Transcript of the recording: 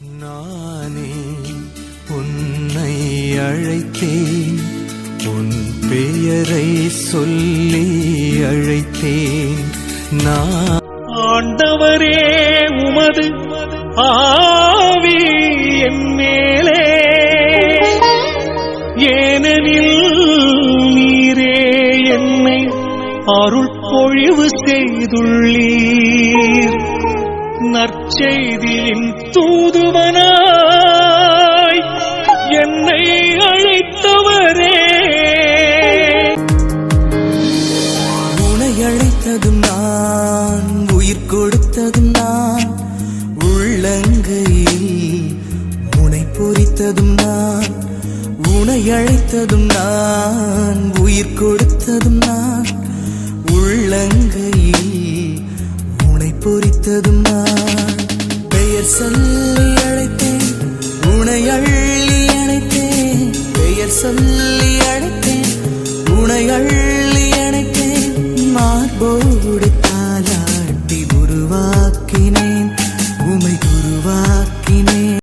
நானே உன்னை அழைத்தேன் உன் பெயரை சொல்லி அழைத்தேன். நான் ஆண்டவரே உமது ஆவி என் மேலே. ஏனெனில் நீரே என்னை அருள் பொழிவு செய்துள்ளீர். நற்செய்தியின் தூதுவனாய் என்னை அழைத்தவரே. உனை அழைத்ததும் நான் உயிர் கொடுத்ததும் நான் உள்ளங்கையில் உனை பொறித்ததும் நான் உனை அழைத்ததும் நான் உயிர் கொடுத்ததும் நான். கொடுத்ததும் நான் பெயர் சொல்லி அழைத்தேன் உனை அள்ளி அணைத்தேன். பெயர் சொல்லி அழைத்தேன் உனை அள்ளி அணைத்தேன். மார்போடு